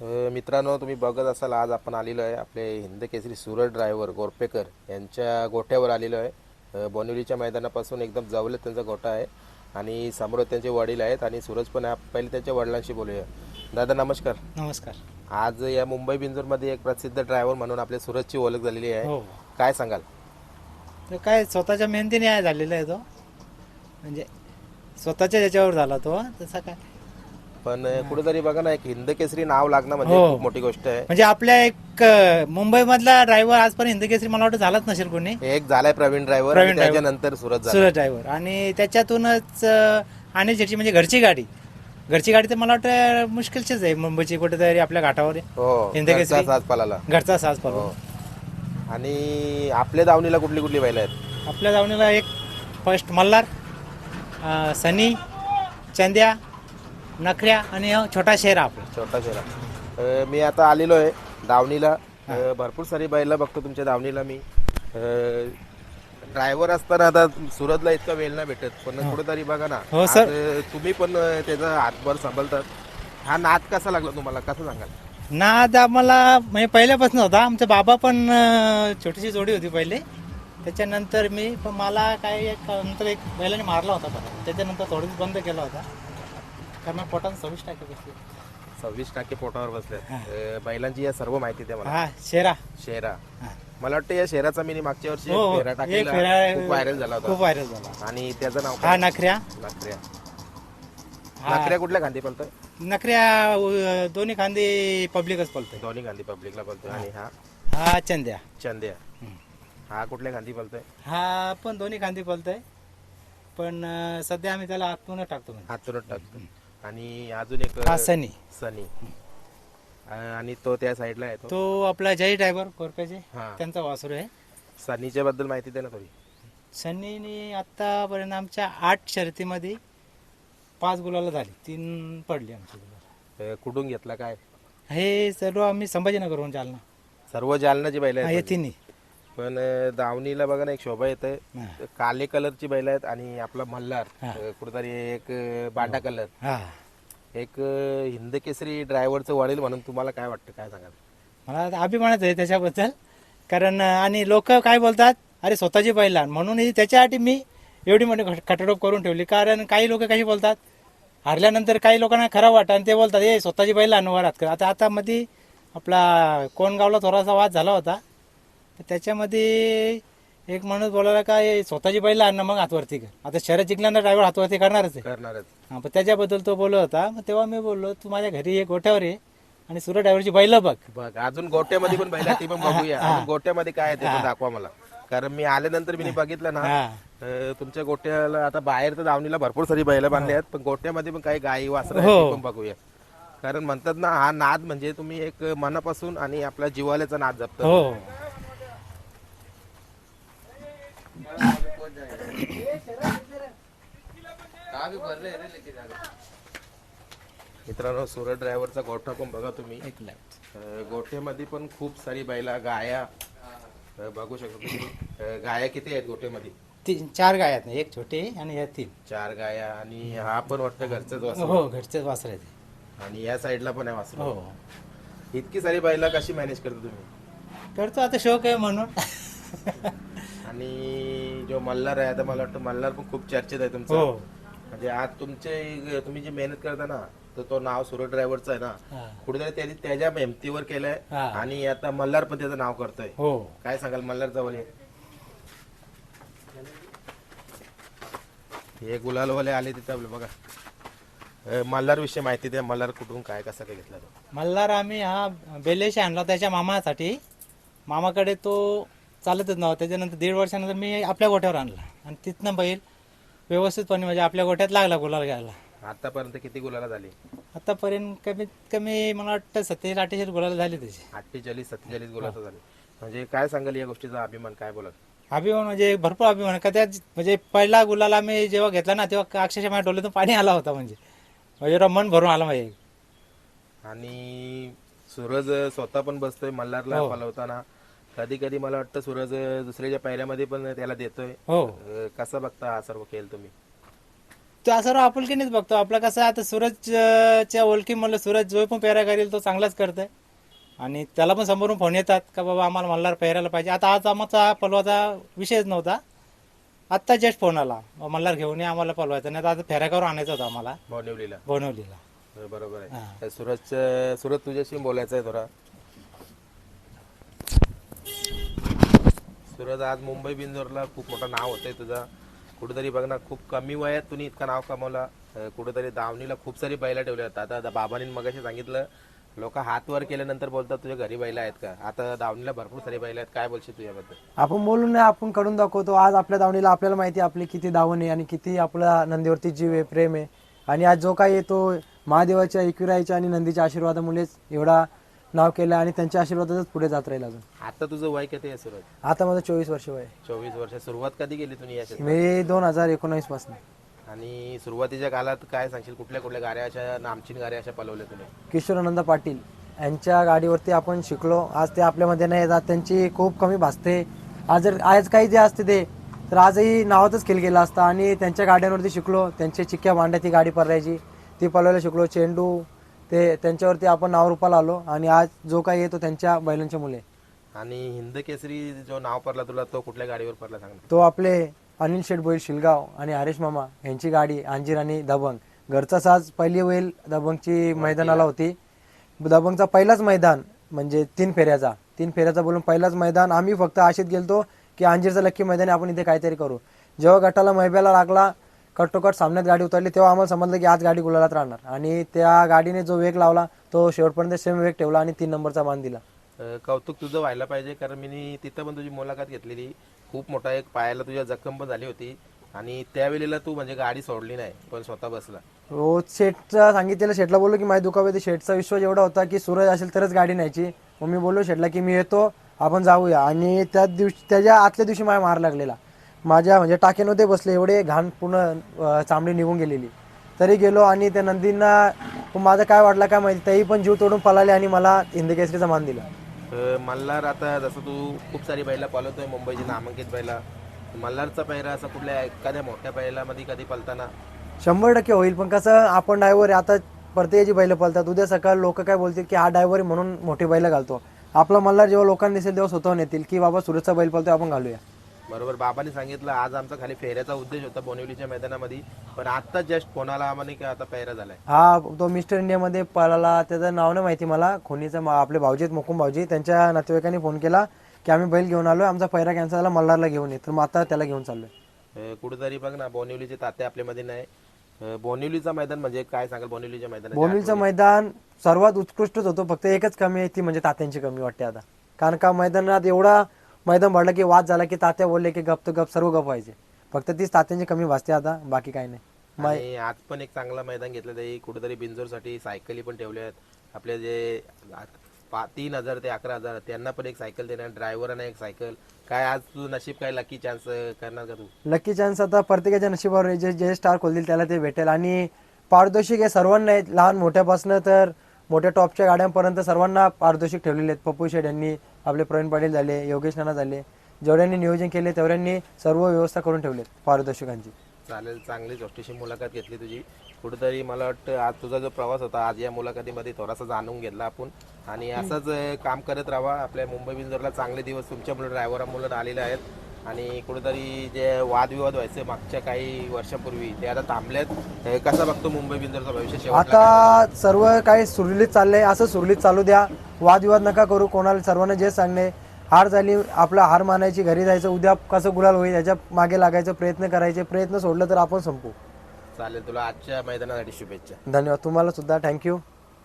मित्रांनो तुम्ही बघत असाल आज आपण आलेलो आहे आपले हिंद केसरी सूरज ड्रायव्हर गोरपेकर यांच्या गोठ्यावर आलेलो आहे. बोनिवलीच्या मैदानापासून एकदम जवळच त्यांचा गोठा आहे आणि समोर त्यांचे वडील आहेत आणि सूरज पण. पहिले त्यांच्या वडिलांशी बोलूया. दादा नमस्कार. नमस्कार. आज या मुंबई बिंजूरमध्ये एक प्रसिद्ध ड्रायव्हर म्हणून आपल्या सूरजची ओळख झालेली आहे. हो. काय सांगाल? तर काय स्वतःच्या मेहनतीने झालेला आहे तो. म्हणजे स्वतःच्या याच्यावर झाला तो तसा काय? पण कुठेतरी बघा ना एक हिंद केसरी नाव लागणं म्हणजे हो. खूप मोठी गोष्ट आहे. म्हणजे आपल्या एक अं, मुंबईमधला ड्रायव्हर आजपर्यंत हिंदकेसरी मला वाटतं झालाच नसेल कोणी. एक झालाय प्रवीण ड्रायव्हर प्रवीण driver. त्याच्यानंतर झाला. सुरत ड्रायव्हर आणि त्याच्यातूनच अं, आणि ज्याची म्हणजे घरची गाडी. घरची गाडी तर मला वाटतं मुश्किलचीच आहे. मुंबईची कुठेतरी आपल्या घाटावर. हो हिंद केसरी. घरचा साज घरचा साज हो. आणि आपल्या दावणीला कुठली कुठली बैल आहेत? आपल्या दावणीला एक फर्स्ट मल्हार अं, सनी चंद्या नखऱ्या आणि हा छोटा शेरा आपला. छोटा शेरा. अ, मी आता आलेलो आहे दावणीला. अ, भरपूर सारी बैला बघतो तुमच्या दावणीला मी. ड्रायव्हर असताना आता सुरतला इतका वेळ नाही भेटत पण कुठेतरी बघा ना हो, आज, सर. अ, तुम्ही पण अ, त्याचा हातभर सांभाळतात. हा नाद कसा लागला तुम्हाला? कसं सांगाल? नाद आम्हाला म्हणजे पहिल्यापासून होता. आमचा बाबा पण अं, छोटीशी जोडी होती पहिले. त्याच्यानंतर मी पण मला काय एक नंतर एक बैलाने मारला होता बघा त्याच्यानंतर थोडंच बंद केला होता. कारण मग पोटात सव्वीस टाके बसले. सव्वीस टक्के पोटावर बसले बैलांची या सर्व माहिती द्या मला. हा शेरा. शेरा. हा. मला वाटतं या शेराचा मी मागच्या वर्षी हो, एक हो. फेरा एक टाकलेला फेरा- खूप व्हायरल झाला खूप होता व्हायरल झाला. आणि त्याचं नाव हा काय नखऱ्या. नखऱ्या. हा. नखऱ्या कुठल्या खांदी पलतोय नखऱ्या अं, दोन्ही खांदी पब्लिकच पलतोय दोन्ही गांधी पब्लिकला बोलतोय आणि हा? हा चंद्या. चंद्या. हम्म. हा कुठल्या गांधी बोलतोय हा पण दोन्ही खांदी पलतोय पण अं, सध्या आम्ही त्याला आतूनच टाकतो म्हणजे. हातूनच टाकतो. आणि अजून एक हा सनी. सनी. अं, आणि तो त्या साईडला आहे तो. तो आपला जय ड्रायव्हर कोरप्याचे हा. त्यांचा वासरू आहे. सनीच्या बद्दल माहिती दे ना थोडी. सन्नीने आतापर्यंत आमच्या आठ शर्यतीमध्ये पाच गुलाला झाली. तीन पडली आमची गुलाल. अं, कुठून घेतला काय? हे सर्व आम्ही संभाजीनगरहून जालना. सर्व जालनाची बैल हा, आहेत हे तिन्ही. पण अं, दावणीला बघा ना एक शोभा येत हा. काले कलरची बैल आहेत आणि आपला मल्हार. अं, कुठेतरी एक अं, बांडा कलर. हा. एक अं, हिंद केसरी ड्रायव्हरचं वडील म्हणून तुम्हाला काय वाटतं काय सांगाल? मला आता अभिमानच आहे त्याच्याबद्दल. कारण अं, आणि लोक काय बोलतात अरे स्वतःची बैला म्हणून ही त्याच्यासाठी मी एवढी मोठी खट- खटाटोप करून ठेवली. कारण काही लोक कशी बोलतात हारल्यानंतर काही लोकांना खरं वाटतं. आणि ते बोलतात ए स्वतःची बैल वरात कर. आता आता मध्ये आपला कोणगावला थोडासा वाद झाला होता. त्याच्यामध्ये एक माणूस बोलायला का "ए, स्वतःची बैल आणणं मग हातवरती कर. आता शहरात जिंकल्यानंतर ड्रायव्हर हातवरती करणारच आहे. करणारच. हा पण त्याच्याबद्दल तो बोलत होता. मग तेव्हा मी बोललो तू माझ्या घरी ये गोठ्यावर ये आणि सुरत ड्रायव्हरची बैल बघ. बघ अजून गोट्यामध्ये पण बैल ती पण बघूया. अजून गोट्यामध्ये काय आहे ते पण दाखवा मला. कारण मी आल्यानंतर मी बघितलं ना हा. अं, तुमच्या गोट्याला आता बाहेर तर दावणीला भरपूर सारी बैल बांधली आहेत पण गोट्यामध्ये पण काही गायी वासरं हो. ते पण बघूया. कारण म्हणतात ना हा नाद म्हणजे तुम्ही एक मनापासून आणि आपल्या जिवाल्याचा नाद जपता. हो. मित्रांनो सुरत ड्रायव्हरचा गोठा पण बघा तुम्ही. गोठ्यामध्ये पण खूप सारी बैला गाया बघू शकता गाया किती आहेत गोठ्यामध्ये? तीन चार गाय आहेत एक छोटे आणि या तीन. चार गाया आणि हा पण वाटतं घरचाच वासरू. हो घरचेच वासर आहेत आणि या साईडला पण आहे वासरू. हो. इतकी सारी बैला कशी मॅनेज करता तुम्ही? करतो आता शौक आहे म्हणून. आणि जो मल्हार आहे आता मला वाटतं मल्हार पण खूप चर्चेत आहे तुमचा. हो. म्हणजे आज तुमचे तुम्ही जी मेहनत करता ना तर तो नाव सुरत ड्रायव्हरचं आहे ना. कुठेतरी त्यांनी त्याच्या मेहनतीवर केलंय हा. आणि आता मल्हार पण त्याचं नाव करतोय. हो. काय सांगाल मल्हार जवळ हे गुलालवाले आले तिथे आपलं बघा. अं, मल्हार विषयी माहिती द्या मल्हार कुठून काय कसा काय घेतला तो? मल्हार आम्ही हा बेलेशी आणला त्याच्या मामासाठी. मामाकडे तो चालतच नव्हता. त्याच्यानंतर दीड वर्षानंतर मी आपल्या गोठ्यावर आणला. आणि तिथनं बैल व्यवस्थितपणे म्हणजे आपल्या गोठ्यात लागला गुलाल घ्यायला. आतापर्यंत किती गुलाला झाली? आतापर्यंत कमीत कमी मला वाटतं सत्तेचाळीस अठ्ठेचाळीस गुलाल झाले त्याचे. अठ्ठेचाळीस सत्तेचाळीस गुलाचा झाले. म्हणजे काय सांगाल या गोष्टीचा अभिमान काय बोलत अभिमान म्हणजे भरपूर अभिमान का त्या म्हणजे पहिला गुलाल आम्ही जेव्हा घेतला ना तेव्हा अक्षरशः माझ्या डोळ्यातून पाणी आला होता म्हणजे. म्हणजे एवढं मन भरून आलं माझे आणि सूरज स्वतः पण बसतोय मल्हारला हो. पलवताना. कधी कधी मला वाटतं सूरज दुसऱ्याच्या पायऱ्यामध्ये पण त्याला देतोय. हो. अं, कसं बघता हा सर्व खेळ तुम्ही? तो सर्व आपुलकीनेच बघतो. आपलं कसं आता सूरजच्या ओळखी म्हणलं सूरज जो पण पेहरा करेल तो चांगलाच करतोय. आणि त्याला पण समोरून फोन येतात का बाबा आम्हाला मल्हार पेहरायला पाहिजे. आता आज आमचा पलवाचा विषयच नव्हता. आत्ता जस्ट फोन आला. मल्हार घेऊन या आम्हाला पलवायचं. नाही तर आता फेऱ्याकावर आणायचं होतं आम्हाला. बोनिवलीला बनवलीला हो, बरोबर हा. आहे तर सूरज सूरज तुझ्याशी बोलायचं आहे थोडा. सूरज आज मुंबई बिंदोरला खूप मोठं नाव होतंय तुझं. कुठेतरी बघ ना खूप कमी वयात तुम्ही इतकं नाव कमवलं. कुठेतरी दावणीला खूप सारी बैला ठेवल्या आहेत. आता आता बाबांनी मगाशी सांगितलं लोक हात वर केल्यानंतर बोलतात तुझ्या घरी बैला आहेत का? आता दावणीला भरपूर सारी बैला आहेत. काय बोलशील तुझ्याबद्दल? आपण बोलून नाही आपण करून दाखवतो. आज आपल्या दावणीला आपल्याला माहिती आहे आपली किती दावण आहे आणि किती आपल्या नंदीवरती जीव आहे प्रेम आहे. आणि आज जो काही येतो महादेवाच्या एकविरायच्या आणि नंदीच्या आशीर्वादामुळेच एवढा नाव केलं आणि त्यांच्या आशीर्वादातच पुढे जात राहील अजून. आता तुझं वय किती आहे सूरज? आता माझं चोवीस वर्ष वय आहे. चोवीस वर्ष. सुरुवात कधी केली तुम्ही या क्षेत्रात? मी दोन हजार एकोणावीसपासून. आणि सुरुवातीच्या काळात काय सांगशील? कुठल्या कुठल्या गाड्या अशा नामचीन गाड्या अशा पलवल्या तुम्ही किशोरानंद पाटील यांच्या गाडीवरती आपण शिकलो. आज ते आपल्यामध्ये नाही येतात त्यांची खूप कमी भासते. आज जर आज काही जे असते ते तर आजही नावातच खेळ गेला असता. आणि त्यांच्या गाड्यांवरती शिकलो. त्यांचे चिक्क्या भांड्या ती गाडी पळायची ती पळवायला शिकलो. चेंडू ते त्यांच्यावरती आपण नावरूपाला आलो आणि आज जो काही येतो त्यांच्या बैलांच्या मुले आणि हिंद केसरी जो नाव पडला तुला तो कुठल्या गाडीवर पडला सांग. तो आपले अनिल शेठ बैल शिलगाव आणि हरेश मामा यांची गाडी अंजीर आणि दबंग. घरचा साज पहिली बैल दबंगची मैदानाला होती. दबंगचा पहिलाच मैदान म्हणजे तीन फेऱ्याचा. तीन फेऱ्याचा बोलून पहिलाच मैदान. आम्ही फक्त आशेत गेलतो की अंजीरचं लक्की मैदान आपण इथे काहीतरी करू. जेव्हा गटाला मैब्याला लागला कटोकट सामन्यात गाडी उतरली तेव्हा आम्हाला समजलं की आज गाडी गुलालात राहणार. आणि त्या गाडीने जो वेग लावला तो शेवटपर्यंत सेम वेग ठेवला आणि तीन नंबरचा मान दिला. अं, कौतुक तुझं व्हायला पाहिजे कारण मी तिथं पण तुझी मुलाखत घेतलेली. खूप मोठा एक पायाला तुझ्या जखम पण झाली होती. आणि त्यावेळेला तू म्हणजे गाडी सोडली नाही पण स्वतः बसला. रोज शेटचा सांगितलेलं शेटला बोललो की माझी दुखापती शेटचा विश्वास एवढा होता की सूरज असेल तरच गाडी न्यायची. मग मी बोललो शेटला की मी येतो आपण जाऊया. आणि त्या दिवशी त्याच्या आतल्या दिवशी माझ्या मार लागलेला. माझ्या म्हणजे टाक्यांमध्ये बसले एवढे घाण पूर्ण अं, चामडी निघून गेलेली. तरी गेलो आणि त्या नंदींना माझं काय वाटलं काय माहिती? तेही पण जीव तोडून पळाले आणि मला हिंदकेसरीचा मान दिला. मल्हार आता जसं तू खूप सारी बैला पालवतोय मुंबईची नामांकित बैला. मल्हारचा पहिरा असा कुठल्या एखाद्या मोठ्या बैलामध्ये कधी पलताना शंभर टक्के होईल पण कसं आपण ड्रायव्हर आता प्रत्येकाची बैल पळतात उद्या सकाळ लोक काय बोलतील की हा ड्रायव्हर म्हणून मोठी बैल घालतो. आपला मल्हार जेव्हा लोकांना दिसेल तेव्हा स्वतःहून येतील की बाबा सुरतचा बैल पळतोय आपण घालूया. बरोबर बाबांनी सांगितलं आज आमचा खाली फेऱ्याचा उद्देश होता बोनिवलीच्या मैदानामध्ये पण आता जस्ट फोनाला आम्हाला की आता पेहरा झालाय. हा तो मिस्टर इंडियामध्ये पळाला त्याचं नाव नाही माहिती मला खोनीचा मा- आपले भाऊजी आहेत मुकुम भाऊजी त्यांच्या नातेवाईकांनी फोन केला की आम्ही बैल घेऊन आलोय आमचा पैरा कॅन्सल झाला मल्हारला घेऊन ये. तर मग आता त्याला घेऊन चाललोय. अं, कुठेतरी बघ ना बोनिवलीचे ताते आपल्यामध्ये नाही. अं, बोनिवलीचा मैदान म्हणजे काय सांगाल? बोनिवलीच्या मैदान बोनिलचं मैदान सर्वात उत्कृष्टच होतं फक्त एकच कमी आहे ती म्हणजे तात्यांची कमी वाटते आता. कारण का मैदानात एवढा मैदान भरला की वाद झाला की तात्या बोलले की गप तर गप सर्व गप व्हायचे. फक्त तीच तात्यांची कमी भासते आता बाकी काही नाही. मै- आणि आज पण एक चांगला मैदान घेतलं ते कुठेतरी बिंजोरसाठी सायकली पण ठेवल्या आहेत. आपले जे पा- तीन हजार ते अकरा हजार त्यांना पण एक सायकल देणार ड्रायव्हरांना एक सायकल. काय आज तू नशीब काय? लकी चान्स करणार का तू? लकी चान्स आता प्रत्येकाच्या नशिबावर आहे. जे जे स्टार खोलतील त्याला ते भेटेल. आणि पारितोषिक हे सर्वांना आहेत लहान मोठ्यापासनं तर मोठ्या टॉपच्या गाड्यांपर्यंत सर्वांना पारितोषिक ठेवलेले आहेत. पप्पू शेठ यांनी आपले प्रवीण पाटील झाले योगेश नाना झाले जेवढ्यांनी नियोजन केले तेवढ्यांनी सर्व व्यवस्था करून ठेवलेत पारितोषिकांची चालेल चांगली गोष्टीशी मुलाखत घेतली तुझी. कुठेतरी मला वाटतं आज तुझा जो प्रवास होता आज या मुलाखतीमध्ये थोडासा जाणून घेतला आपण. आणि असंच काम करत राहा. आपल्या मुंबई बिंदूरला चांगले दिवस तुमच्यामुळे ड्रायव्हरामुळे आलेले आहेत. आणि कुठेतरी जे वादविवाद व्हायचे मागच्या काही वर्षापूर्वी ते आता थांबलेत. अं, कसा बघतो मुंबई बिंजोरचा भविष्य शेवटला? आता सर्व काही सुरळीत चाललंय. असं सुरळीत चालू द्या. वादविवाद नका करू. कोणाला सर्वांना जे सांगणे हार झाली आपला हार मानायची घरी जायचं उद्या कसं गुलाल होईल याच्या मागे लागायचं प्रयत्न करायचे. प्रयत्न सोडलं तर आपण संपू. चालेल. तुला आजच्या मैदानासाठी शुभेच्छा. धन्यवाद. तुम्हाला सुद्धा. थँक्यू